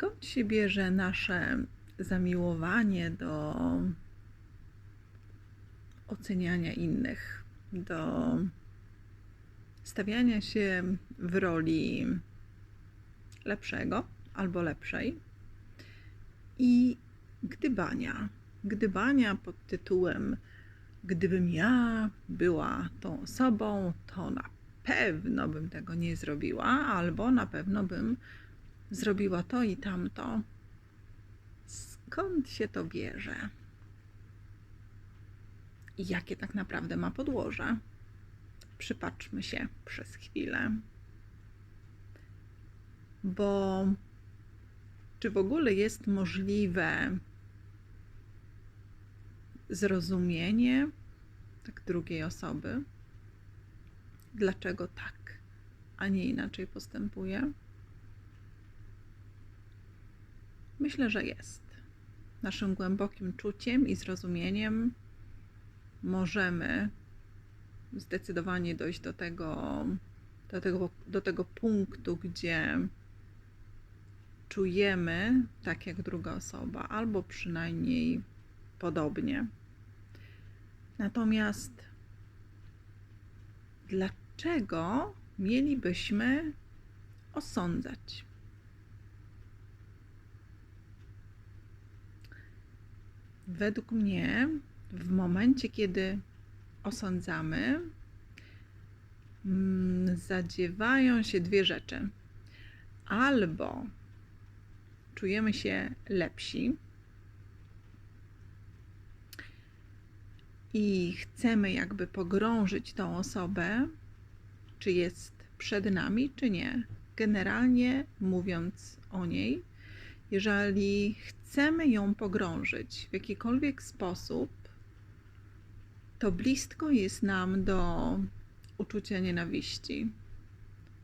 Skąd się bierze nasze zamiłowanie do oceniania innych, do stawiania się w roli lepszego albo lepszej i gdybania. Gdybania pod tytułem Gdybym ja była tą osobą, to na pewno bym tego nie zrobiła, albo na pewno bym zrobiła to i tamto. Skąd się to bierze? I jakie tak naprawdę ma podłoże? Przypatrzmy się przez chwilę. Bo czy w ogóle jest możliwe zrozumienie tak drugiej osoby? Dlaczego tak, a nie inaczej postępuje? Myślę, że jest. Naszym głębokim czuciem i zrozumieniem możemy zdecydowanie dojść do tego, do tego, do tego punktu, gdzie czujemy tak jak druga osoba, albo przynajmniej podobnie. Natomiast dlaczego mielibyśmy osądzać? Według mnie, w momencie, kiedy osądzamy, mm, zadziewają się dwie rzeczy. Albo czujemy się lepsi i chcemy jakby pogrążyć tą osobę, czy jest przed nami, czy nie. Generalnie mówiąc o niej, jeżeli chcemy ją pogrążyć w jakikolwiek sposób, to blisko jest nam do uczucia nienawiści.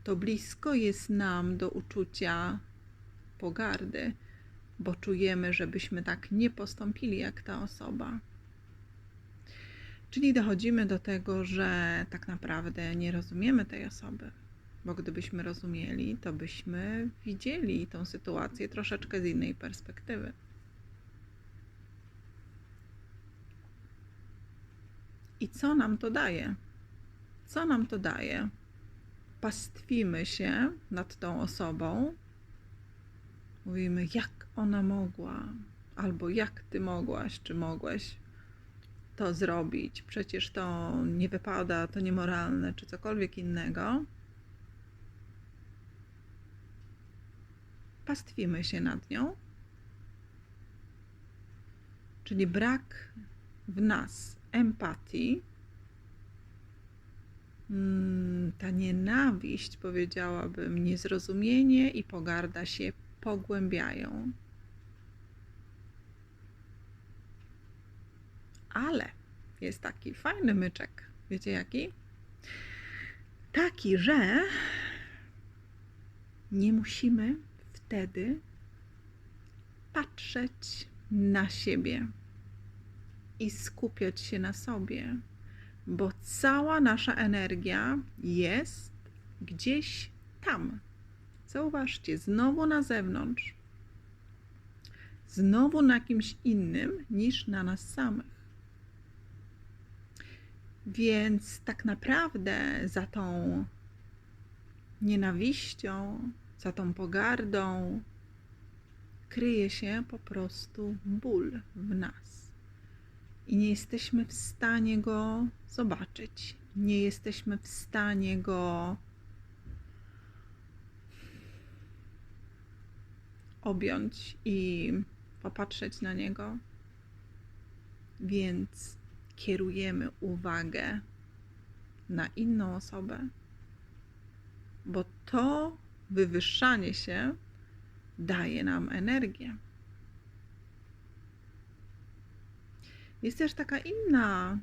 To blisko jest nam do uczucia pogardy, bo czujemy, żebyśmy tak nie postąpili jak ta osoba. Czyli dochodzimy do tego, że tak naprawdę nie rozumiemy tej osoby, bo gdybyśmy rozumieli, to byśmy widzieli tą sytuację troszeczkę z innej perspektywy. I co nam to daje? Co nam to daje? Pastwimy się nad tą osobą, mówimy, jak ona mogła, albo jak ty mogłaś, czy mogłeś to zrobić, przecież to nie wypada, to niemoralne, czy cokolwiek innego. Pastwimy się nad nią, czyli brak w nas empatii, mm, ta nienawiść, powiedziałabym, niezrozumienie i pogarda się pogłębiają. Ale jest taki fajny myczek. Wiecie jaki? Taki, że nie musimy wtedy patrzeć na siebie i skupiać się na sobie, bo cała nasza energia jest gdzieś tam. Zauważcie, znowu na zewnątrz, znowu na kimś innym niż na nas samych. Więc tak naprawdę za tą nienawiścią, za tą pogardą kryje się po prostu ból w nas. I nie jesteśmy w stanie go zobaczyć. Nie jesteśmy w stanie go objąć i popatrzeć na niego. Więc kierujemy uwagę na inną osobę, bo to wywyższanie się daje nam energię. Jest też taka inna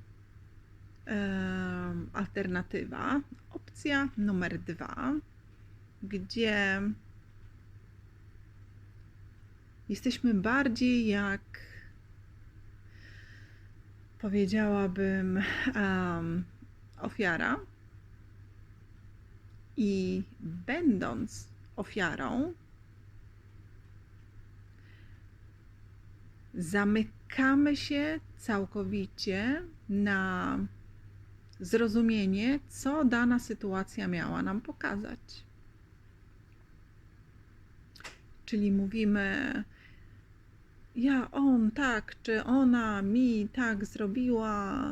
e, alternatywa, opcja numer dwa, gdzie jesteśmy bardziej jak powiedziałabym, ofiara. I będąc ofiarą, zamykamy się całkowicie na zrozumienie, co dana sytuacja miała nam pokazać. Czyli mówimy, ja, on tak, czy ona mi tak zrobiła,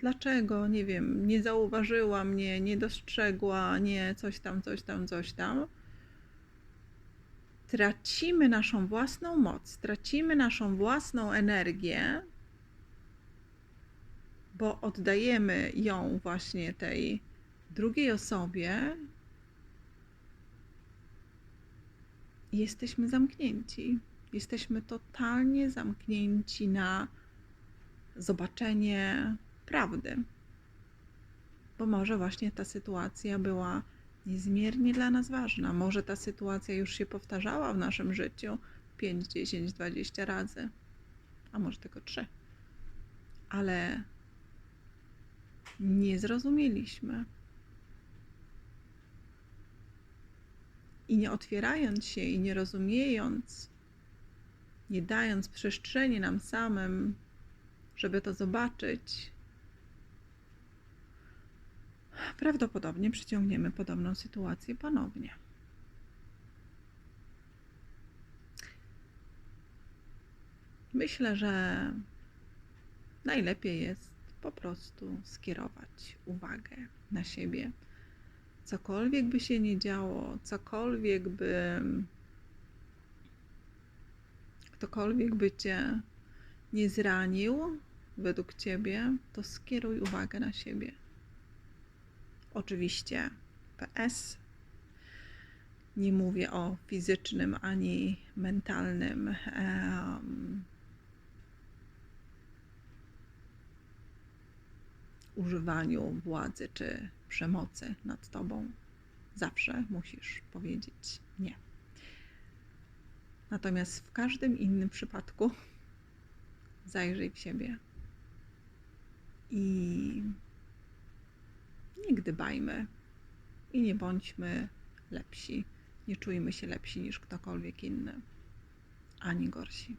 dlaczego, nie wiem, nie zauważyła mnie, nie dostrzegła, nie coś tam, coś tam, coś tam. Tracimy naszą własną moc, tracimy naszą własną energię, bo oddajemy ją właśnie tej drugiej osobie jesteśmy zamknięci. Jesteśmy totalnie zamknięci na zobaczenie prawdy. Bo może właśnie ta sytuacja była niezmiernie dla nas ważna. Może ta sytuacja już się powtarzała w naszym życiu 5, 10, 20 razy, a może tylko 3. Ale nie zrozumieliśmy. I nie otwierając się i nie rozumiejąc, nie dając przestrzeni nam samym, żeby to zobaczyć, prawdopodobnie przyciągniemy podobną sytuację ponownie. Myślę, że najlepiej jest po prostu skierować uwagę na siebie. Cokolwiek by się nie działo, cokolwiek by ktokolwiek by cię nie zranił według ciebie, to skieruj uwagę na siebie. Oczywiście PS. Nie mówię o fizycznym ani mentalnym em, używaniu władzy czy przemocy nad tobą. Zawsze musisz powiedzieć nie. Natomiast w każdym innym przypadku zajrzyj w siebie i nie gdybajmy i nie bądźmy lepsi. Nie czujmy się lepsi niż ktokolwiek inny, ani gorsi.